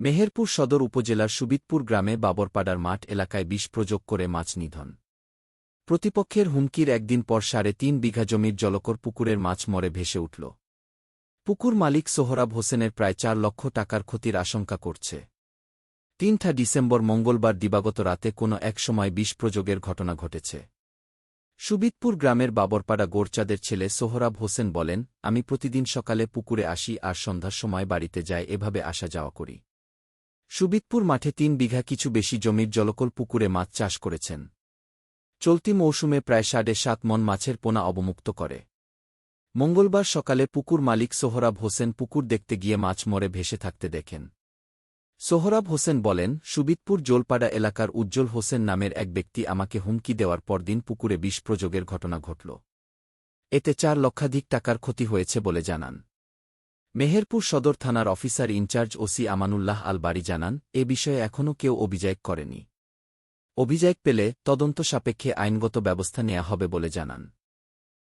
মেহেরপুর সদর উপজেলার সুবিদপুর গ্রামে বাবরপাড়ার মাঠ এলাকায় বিষ প্রযোগ করে মাছ নিধন। প্রতিপক্ষের হুমকির একদিন পর সাড়ে তিন বিঘা জমির জলকর পুকুরের মাছ মরে ভেসে উঠল। পুকুর মালিক সোহরাব হোসেনের প্রায় চার লক্ষ টাকার ক্ষতির আশঙ্কা করছে। তিনটা ডিসেম্বর মঙ্গলবার দিবাগত রাতে কোনো এক সময় বিষ প্রযোগের ঘটনা ঘটেছে। সুবিদপুর গ্রামের বাবরপাড়া গোরচাঁদের ছেলে সোহরাব হোসেন বলেন, আমি প্রতিদিন সকালে পুকুরে আসি আর সন্ধ্যার সময় বাড়িতে যাই, এভাবে আসা যাওয়া করি। সুবিদপুর মাঠে তিন বিঘা কিছু বেশি জমির জলকল পুকুরে মাছ চাষ করেছেন। চলতি মৌসুমে প্রায় সাড়ে সাত মন মাছের পোনা অবমুক্ত করে। মঙ্গলবার সকালে পুকুর মালিক সোহরাব হোসেন পুকুর দেখতে গিয়ে মাছ মরে ভেসে থাকতে দেখেন। সোহরাব হোসেন বলেন সুবিদপুর জোলপাড়া এলাকার উজ্জ্বল হোসেন নামের এক ব্যক্তি আমাকে হুমকি দেওয়ার পরদিন পুকুরে বিষ প্রযোগের ঘটনা ঘটল। এতে চার লক্ষাধিক টাকার ক্ষতি হয়েছে বলে জানান। মেহেরপুর সদর থানার officer in charge OC Amanullah Al Bari জানান, এ বিষয়ে এখনও কেউ অভিযোগ করেনি। অভিযোগ পেলে তদন্ত সাপেক্ষে আইনগত ব্যবস্থা নেওয়া হবে বলে জানান।